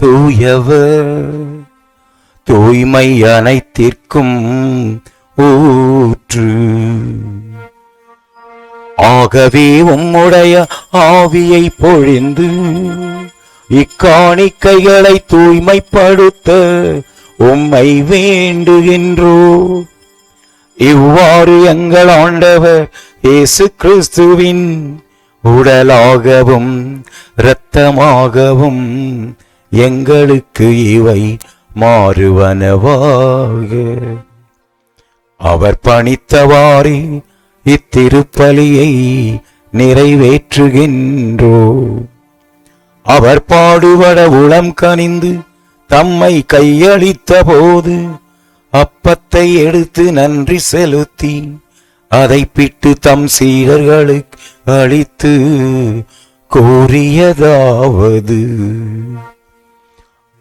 தூயவர். தூய்மை அனைத்திற்கும் ஊற்று. ஆகவே உம்முடைய ஆவியை பொழிந்து இக்காணிக்கைகளை தூய்மைப்படுத்த உம்மை வேண்டுகின்றோ. இவ்வாறு எங்கள் ஆண்டவர் இயேசு கிறிஸ்துவின் உடலாகவும் இரத்தமாகவும் எங்களுக்கு இவை மாறுவனவாக. அவர் பணித்தவாறே இத்திருப்பலியை நிறைவேற்றுகின்றோ. அவர் பாடுபட உளம் கனிந்து தம்மை கையளித்த போது அப்பத்தை எடுத்து நன்றி செலுத்தி அதை பிட்டு தம் சீடர்களுக்கு அளித்து கூறியதாவது.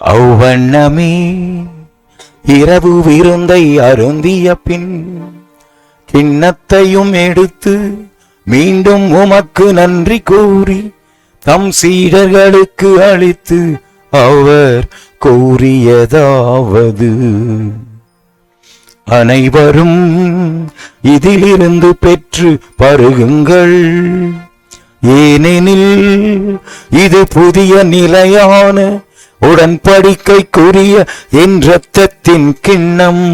அவ்வண்ணமே இரவு விருந்தை அருந்திய பின் கிண்ணத்தையும் எடுத்து மீண்டும் உமக்கு நன்றி கூறி தம் சீடர்களுக்கு அளித்து அவர் கூறியதாவது. அனைவரும் இதிலிருந்து பெற்று பருகுங்கள். ஏனெனில் இது புதிய நிலையான உடன்படிக்கைக்குரிய என் இரத்தத்தின் கிண்ணம்.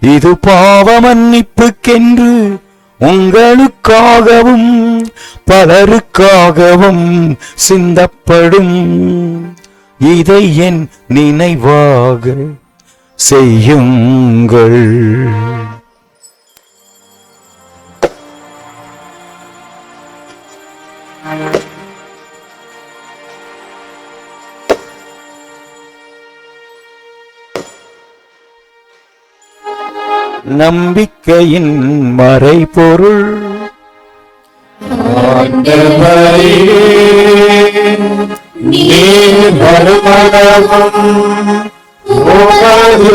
இது பாவ மன்னிப்புக்கென்று உங்களுக்காகவும் பலருக்காகவும் சிந்தப்படும். இதை என் நினைவாக செய்யுங்கள். நம்பிக்கையின் மறைபொருள். நீர் வருமளவும் உமது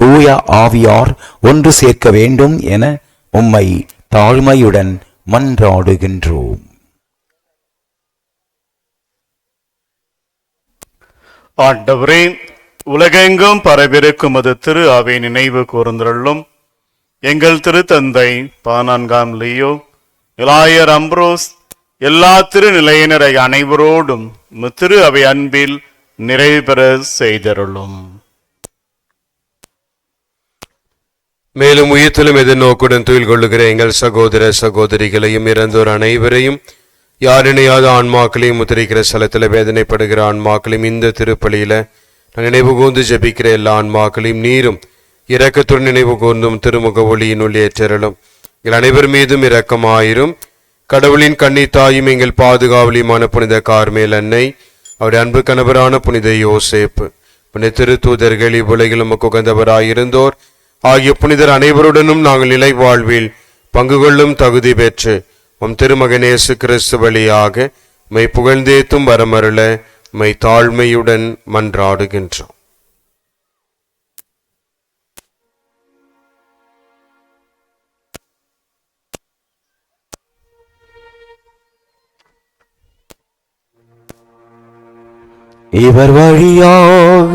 தூய ஆவியார் ஒன்று சேர்க்க வேண்டும் என உம்மை தாழ்மையுடன் மன்றாடுகின்றோம். ஆண்டவரே உலகெங்கும் பரவிருக்கும் அது திரு அவை நினைவு கூர்ந்தருளும். எங்கள் திருத்தந்தை பதினான்காம் லியோ இலாயர் அம்ப்ரோஸ் எல்லா திருநிலையினரை அனைவரோடும் திரு அவை அன்பில் நிறைவு பெற செய்தருளும். மேலும் உயிர்த்தலும் எதிர்நோக்குடன் துயில் கொள்ளுகிற எங்கள் சகோதர சகோதரிகளையும் இறந்தோர் அனைவரையும் யாரினையாத ஆன்மாக்களையும் முத்திரிக்கிற ஸ்தலத்தில் வேதனைப்படுகிற ஆன்மாக்களையும் இந்த திருப்பலியில நான் நினைவு கூர்ந்து ஜெபிக்கிற எல்லா ஆன்மாக்களையும் நீரும் இரக்கத்துடன் நினைவு கூர்ந்தும் திருமுக ஒளியின் உள்ளேற்றலும் எங்கள் அனைவர் மீதும் இரக்கமாயிரும். கடவுளின் கண்ணி தாயும் எங்கள் பாதுகாவலியுமான புனித கார்மேல் அன்னை அவருடைய அன்பு கணவரான புனித யோசேப்பு. புனித திருத்தூதர்கள் இவ்வுலகில் நமக்கு உகந்தவராயிருந்தோர். ஆகிய புனிதர் அனைவருடனும் நாங்கள் நிலை வாழ்வில் பங்கு கொள்ளும் தகுதி பெற்று உம் திருமகனேசு கிறிஸ்து வழியாக மை புகழ்ந்தேத்தும் வரமருள மை தாழ்மையுடன் மன்றாடுகின்றோம். இவர் வழியாக